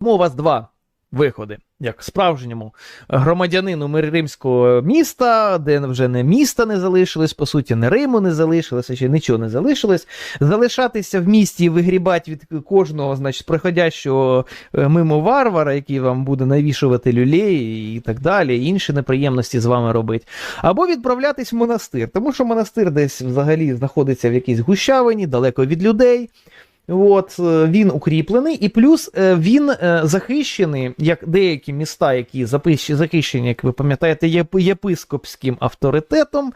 Тому у вас два виходи, як справжньому громадянину римського міста, де вже не міста не залишилось, по суті, не Риму не залишилося, ще нічого не залишилось. Залишатися в місті і вигрібати від кожного, значить, приходящого е, мимо варвара, який вам буде навішувати люлей і так далі, і інші неприємності з вами робить. Або відправлятись в монастир, тому що монастир десь взагалі знаходиться в якійсь гущавині, далеко від людей. От е, він укріплений, і плюс е, він е, захищений, як деякі міста, які захищені, як ви пам'ятаєте, єпископським авторитетом.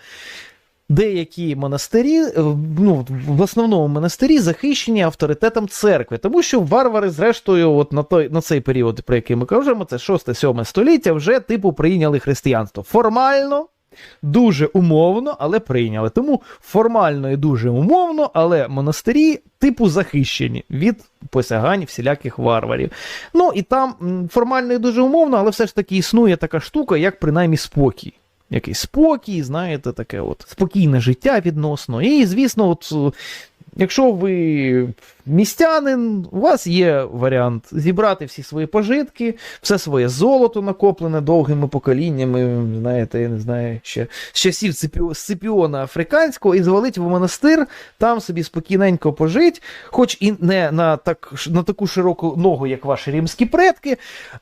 Деякі монастирі, ну в основному монастирі захищені авторитетом церкви, тому що варвари, зрештою, от на той на цей період, про який ми кажемо, це 6-7 століття, вже типу прийняли християнство. Формально, дуже умовно, але прийняли. Тому формально і дуже умовно, але монастирі типу захищені від посягань всіляких варварів. Ну і там формально і дуже умовно, але все ж таки існує така штука, як принаймні спокій. Якийсь спокій, знаєте, таке от спокійне життя відносно. І, звісно, от якщо ви містянин, у вас є варіант зібрати всі свої пожитки, все своє золото накоплене довгими поколіннями, знаєте, я не знаю, ще з часів Сципіо- Сципіона Африканського, і звалити в монастир, там собі спокійненько пожить, хоч і не на, так, на таку широку ногу, як ваші римські предки,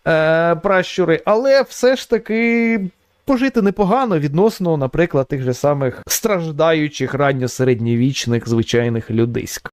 е, пращури, але все ж таки. Пожити непогано відносно, наприклад, тих же самих страждаючих ранньосередньовічних звичайних людиськ.